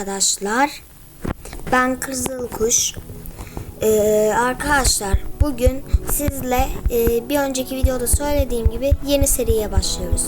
arkadaşlar. Ben Kızıl Kuş. Ee, arkadaşlar bugün sizle e, bir önceki videoda söylediğim gibi yeni seriye başlıyoruz.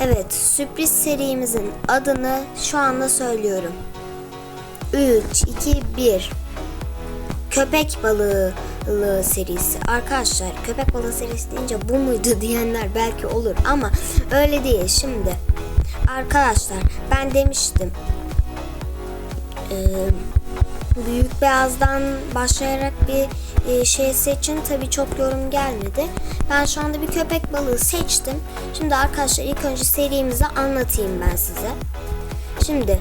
Evet sürpriz serimizin adını şu anda söylüyorum. 3, 2, 1 Köpek balığı serisi. Arkadaşlar köpek balığı serisi deyince bu muydu diyenler belki olur ama öyle değil şimdi. Arkadaşlar ben demiştim. Ee, büyük beyazdan başlayarak bir e, şey seçin. Tabi çok yorum gelmedi. Ben şu anda bir köpek balığı seçtim. Şimdi arkadaşlar ilk önce serimizi anlatayım ben size. Şimdi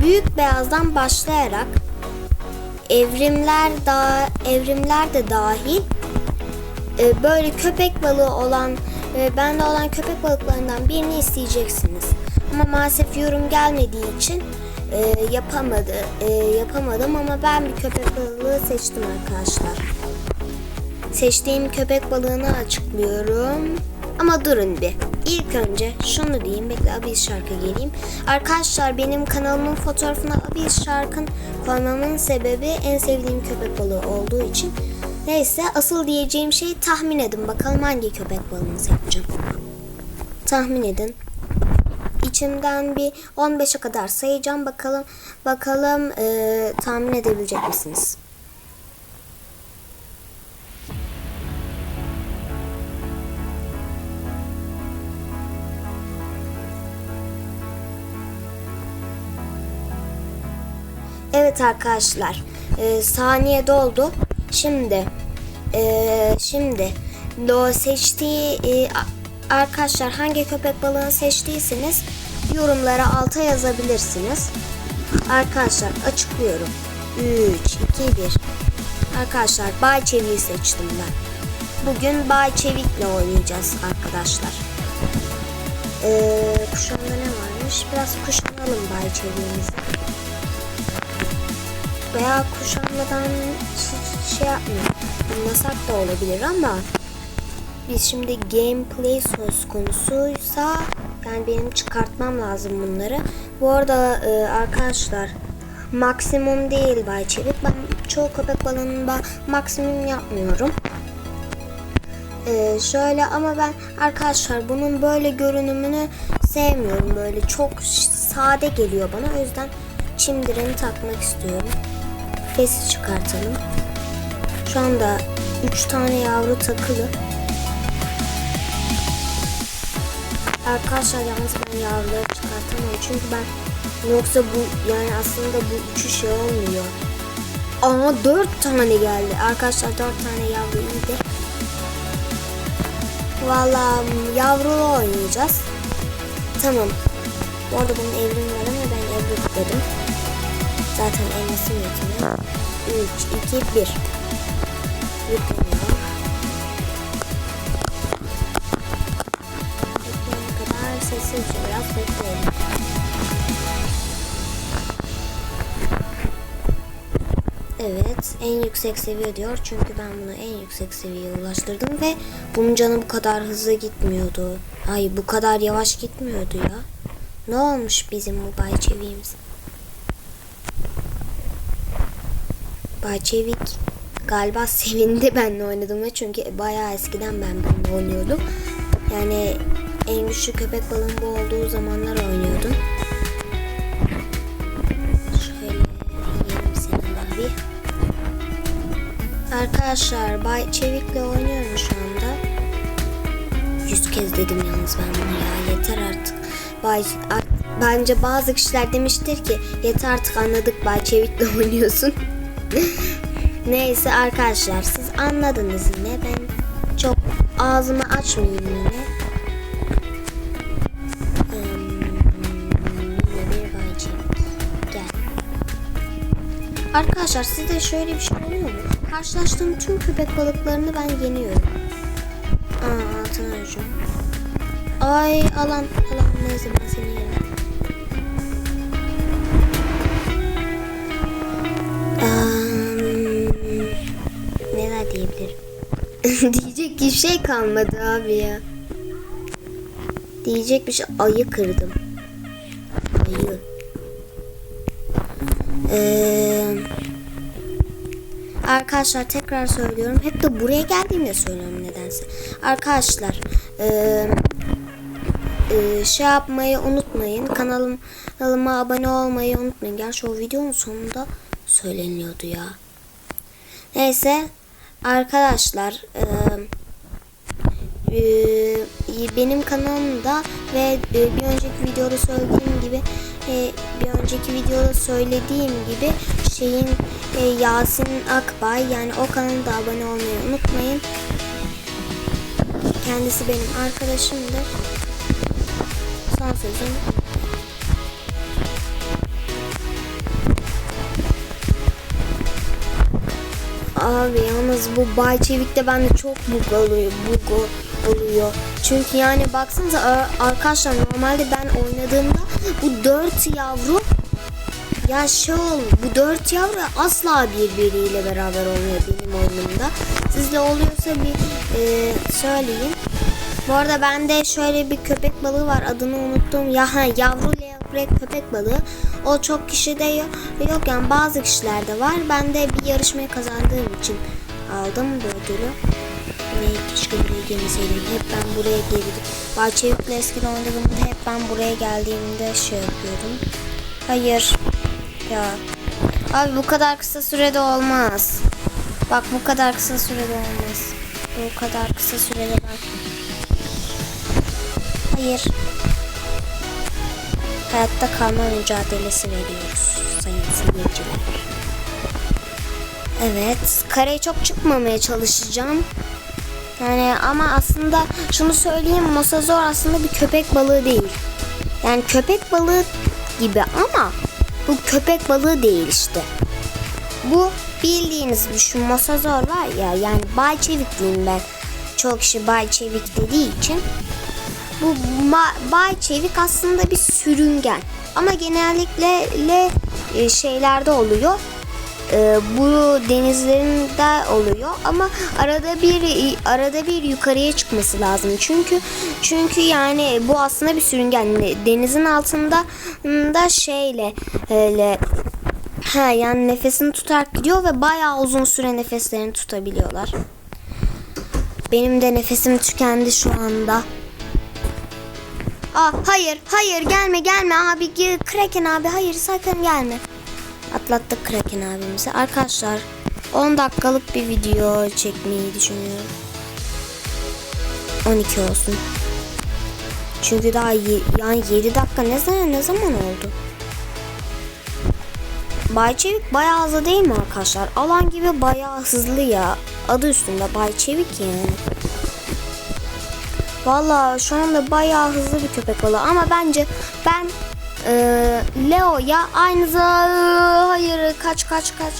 büyük beyazdan başlayarak evrimler da evrimler de dahil e, böyle köpek balığı olan e, bende olan köpek balıklarından birini isteyeceksiniz. Ama maalesef yorum gelmediği için e, yapamadı e, yapamadım ama ben bir köpek balığı seçtim arkadaşlar. Seçtiğim köpek balığını açıklıyorum. Ama durun bir. İlk önce şunu diyeyim. Bekle Abiz şarkı geleyim. Arkadaşlar benim kanalımın fotoğrafına Abiz şarkın koymamın sebebi en sevdiğim köpek balığı olduğu için. Neyse asıl diyeceğim şeyi tahmin edin. Bakalım hangi köpek balığını seçeceğim. Tahmin edin. İçimden bir 15'e kadar sayacağım. Bakalım bakalım e, tahmin edebilecek misiniz? Evet arkadaşlar e, saniye doldu. Şimdi e, şimdi o seçtiği e, arkadaşlar hangi köpek balığını seçtiyseniz yorumlara alta yazabilirsiniz. Arkadaşlar açıklıyorum. 3, 2, 1. Arkadaşlar Bay Çevik'i seçtim ben. Bugün Bay Çevik'le oynayacağız arkadaşlar. Ee, kuşağında ne varmış? Biraz kuşanalım Bay Çevik'imizi veya kuşanmadan şey yapmıyor. Bulmasak da olabilir ama biz şimdi gameplay söz konusuysa yani benim çıkartmam lazım bunları. Bu arada e, arkadaşlar maksimum değil Bay Çevik. Ben çoğu köpek balığında maksimum yapmıyorum. E, şöyle ama ben arkadaşlar bunun böyle görünümünü sevmiyorum. Böyle çok sade geliyor bana. O yüzden çimdireni takmak istiyorum. Fesi çıkartalım. Şu anda 3 tane yavru takılı. Arkadaşlar yalnız ben yavruları çıkartamam çünkü ben yoksa bu yani aslında bu üçü şey olmuyor. Aa 4 tane geldi. Arkadaşlar 4 tane yavru iyiydi. Valla yavrulu oynayacağız. Tamam. Bu arada bunun evrim var ama ben evrim dedim. Zaten elması yetmiyor. 3, 2, 1. Yükleniyor. Sessizce biraz bekleyelim. Evet, en yüksek seviye diyor. Çünkü ben bunu en yüksek seviyeye ulaştırdım ve bunun canı bu kadar hızlı gitmiyordu. Ay bu kadar yavaş gitmiyordu ya. Ne olmuş bizim bu bay çeviğimiz? Bahçevik galiba sevindi benle oynadığımda çünkü bayağı eskiden ben bununla oynuyordum. Yani en güçlü köpek balığım bu olduğu zamanlar oynuyordum. Şöyle yiyelim seni abi. Arkadaşlar Bay Çevik'le oynuyorum şu anda. Yüz kez dedim yalnız ben bunu ya yeter artık. Bay, bence bazı kişiler demiştir ki yeter artık anladık Bay Çevik'le oynuyorsun. Neyse arkadaşlar siz anladınız yine ben çok ağzımı açmayayım yine. Arkadaşlar sizde şöyle bir şey oluyor mu? Karşılaştığım tüm köpek balıklarını ben yeniyorum. Aa hücum. Ay alan alan neyse ben seni yerim. neler diyebilirim? Diyecek bir şey kalmadı abi ya. Diyecek bir şey ayı kırdım. Ayı. Ee, arkadaşlar tekrar söylüyorum. Hep de buraya geldiğimde söylüyorum nedense. Arkadaşlar ee, ee, şey yapmayı unutmayın. Kanalım, kanalıma abone olmayı unutmayın. Gerçi o videonun sonunda söyleniyordu ya. Neyse arkadaşlar ee, ee, benim kanalımda ve e, bir önceki videoda söylediğim gibi e, bir önceki videoda söylediğim gibi şeyin e, Yasin Akbay yani o kanalda abone olmayı unutmayın. Kendisi benim arkadaşımdır. Son sözüm Abi yalnız bu Bay Çevik'te bende çok bug oluyor. Bug oluyor. Çünkü yani baksanıza arkadaşlar normalde ben oynadığımda bu dört yavru ya şey ol, bu dört yavru asla birbiriyle beraber olmuyor benim oyunumda. Sizde oluyorsa bir e, söyleyin. Bu arada bende şöyle bir köpek balığı var adını unuttum. Ya ha, yavru levrek köpek balığı. O çok kişide yo- yok yani bazı kişilerde var. Ben de bir yarışmayı kazandığım için aldım bu ödülü. Ne keşke buraya gelmeseydim. Hep ben buraya gelirdim. Bahçevik'le eskiden oynadığımda hep ben buraya geldiğimde şey yapıyordum. Hayır. Ya. Abi bu kadar kısa sürede olmaz. Bak bu kadar kısa sürede olmaz. Bu kadar kısa sürede bak. Hayır. Hayatta kalma mücadelesi veriyoruz sayın seyirciler. Evet, kareye çok çıkmamaya çalışacağım. Yani ama aslında şunu söyleyeyim, Mosazor aslında bir köpek balığı değil. Yani köpek balığı gibi ama bu köpek balığı değil işte. Bu bildiğiniz bir şu Mosazor var ya yani Bay Çevik diyeyim ben. Çok kişi Bay Çevik dediği için bu ma- Bay Çevik aslında bir sürüngen. Ama genellikle le, e, şeylerde oluyor. E, bu denizlerinde oluyor ama arada bir arada bir yukarıya çıkması lazım. Çünkü çünkü yani bu aslında bir sürüngen. Denizin altında da şeyle öyle ha yani nefesini tutarak gidiyor ve bayağı uzun süre nefeslerini tutabiliyorlar. Benim de nefesim tükendi şu anda. Aa, hayır, hayır gelme gelme abi. Kraken abi hayır sakın gelme. Atlattık Kraken abimizi. Arkadaşlar 10 dakikalık bir video çekmeyi düşünüyorum. 12 olsun. Çünkü daha yani 7 dakika ne zaman ne zaman oldu? Bay Çevik bayağı hızlı değil mi arkadaşlar? Alan gibi bayağı hızlı ya. Adı üstünde Bay Çevik yani. Valla şu anda bayağı hızlı bir köpek balığı ama bence ben e, Leo'ya aynı za hayır kaç kaç kaç.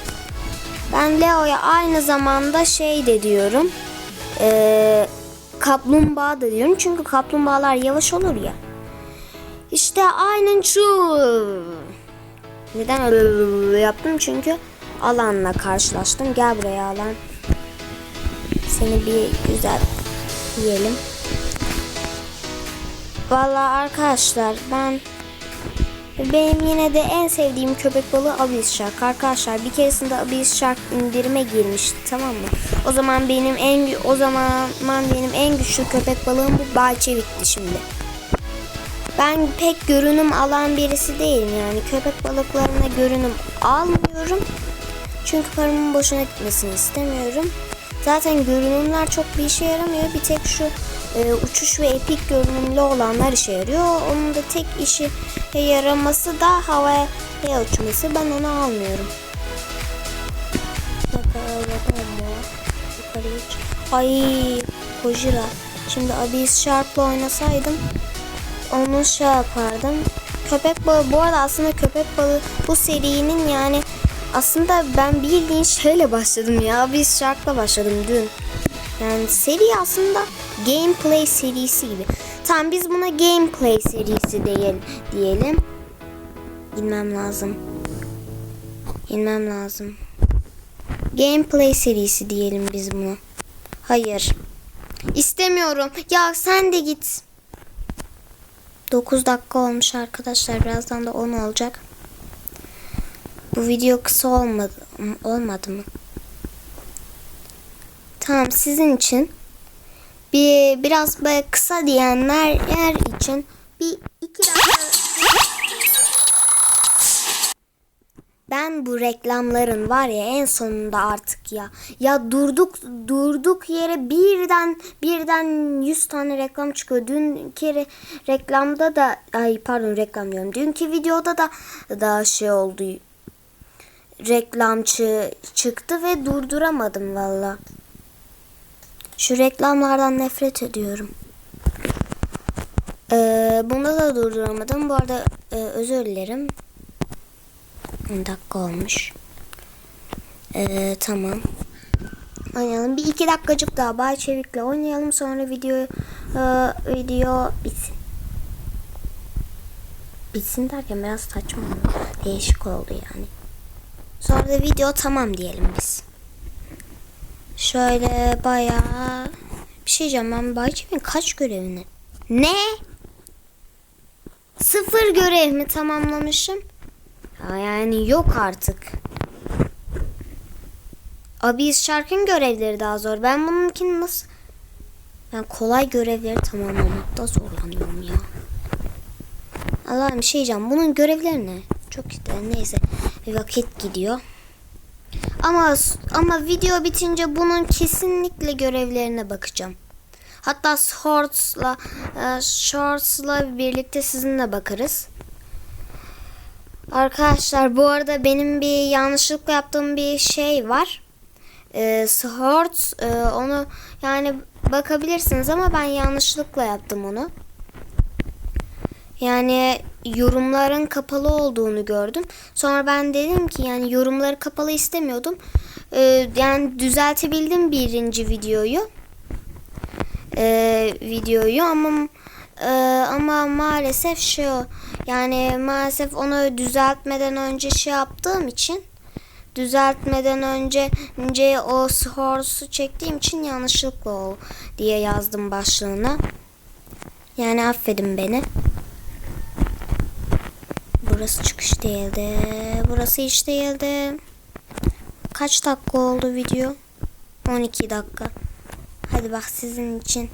Ben Leo'ya aynı zamanda şey de diyorum e, kaplumbağa da diyorum. Çünkü kaplumbağalar yavaş olur ya. İşte aynen şu. Neden yaptım? Çünkü alanla karşılaştım. Gel buraya alan. Seni bir güzel yiyelim. Vallahi arkadaşlar ben benim yine de en sevdiğim köpek balığı Abyss Shark. Arkadaşlar bir keresinde Abyss Shark indirime girmişti tamam mı? O zaman benim en o zaman benim en güçlü köpek balığım bu Balçevik'ti şimdi. Ben pek görünüm alan birisi değilim yani köpek balıklarına görünüm almıyorum. Çünkü paramın boşuna gitmesini istemiyorum. Zaten görünümler çok bir işe yaramıyor. Bir tek şu e, uçuş ve epik görünümlü olanlar işe yarıyor. Onun da tek işi yaraması da havaya uçması. Ben onu almıyorum. Ay Kojira. Şimdi Abyss Shark'la oynasaydım onu şey yapardım. Köpek balığı bu arada aslında köpek balığı bu serinin yani aslında ben bildiğin şeyle başladım ya. Biz Shark'la başladım dün. Yani seri aslında gameplay serisi gibi. Tamam biz buna gameplay serisi diyelim. diyelim. İnmem lazım. İnmem lazım. Gameplay serisi diyelim biz buna. Hayır. İstemiyorum. Ya sen de git. 9 dakika olmuş arkadaşlar. Birazdan da 10 olacak. Bu video kısa olmadı, olmadı mı? Tamam sizin için bir biraz böyle kısa diyenler yer için bir iki dakika ben bu reklamların var ya en sonunda artık ya ya durduk durduk yere birden birden 100 tane reklam çıkıyor. Dün kere reklamda da ay pardon reklam diyorum. Dünkü videoda da da şey oldu. Reklamçı çıktı ve durduramadım valla. Şu reklamlardan nefret ediyorum. Ee, bunda da durduramadım. Bu arada e, özür dilerim. 10 dakika olmuş. Ee, tamam. Oynayalım. Bir iki dakikacık daha Bay Çevik'le oynayalım. Sonra video e, video bitsin. Bitsin derken biraz saçma oldu. Değişik oldu yani. Sonra da video tamam diyelim biz. Şöyle bayağı bir şey diyeceğim ben Bay Çevik'in kaç görevini? Ne? Sıfır görev mi tamamlamışım? Ya yani yok artık. Abiz şarkın görevleri daha zor. Ben bununkini nasıl... Ben kolay görevleri tamamlamakta zorlanıyorum ya. Allah'ım bir şey diyeceğim. Bunun görevleri ne? Çok işte neyse. Vakit gidiyor. Ama ama video bitince bunun kesinlikle görevlerine bakacağım. Hatta shorts'la e, shorts'la birlikte sizinle bakarız. Arkadaşlar bu arada benim bir yanlışlıkla yaptığım bir şey var. Ee, shorts e, onu yani bakabilirsiniz ama ben yanlışlıkla yaptım onu. Yani yorumların kapalı olduğunu gördüm. Sonra ben dedim ki yani yorumları kapalı istemiyordum. Ee, yani düzeltebildim birinci videoyu. Ee, videoyu ama ee, ama maalesef şu yani maalesef onu düzeltmeden önce şey yaptığım için düzeltmeden önce, önce o source'u çektiğim için yanlışlıkla o diye yazdım başlığına. Yani affedin beni. Burası çıkış değildi. Burası hiç değildi. Kaç dakika oldu video? 12 dakika. Hadi bak sizin için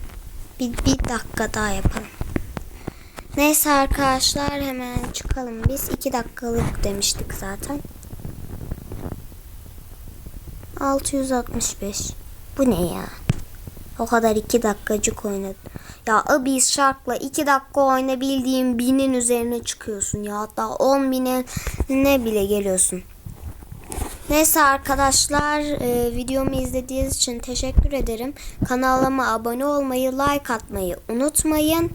bir, bir dakika daha yapalım. Neyse arkadaşlar hemen çıkalım biz. 2 dakikalık demiştik zaten. 665. Bu ne ya? O kadar 2 dakikacık oynadım. Ya Abyss şarkla 2 dakika oynayabildiğim binin üzerine çıkıyorsun ya. Hatta 10 bine ne bile geliyorsun. Neyse arkadaşlar e, videomu izlediğiniz için teşekkür ederim. Kanalıma abone olmayı, like atmayı unutmayın.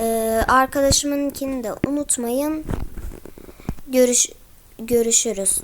E, arkadaşımınkini de unutmayın. Görüş görüşürüz.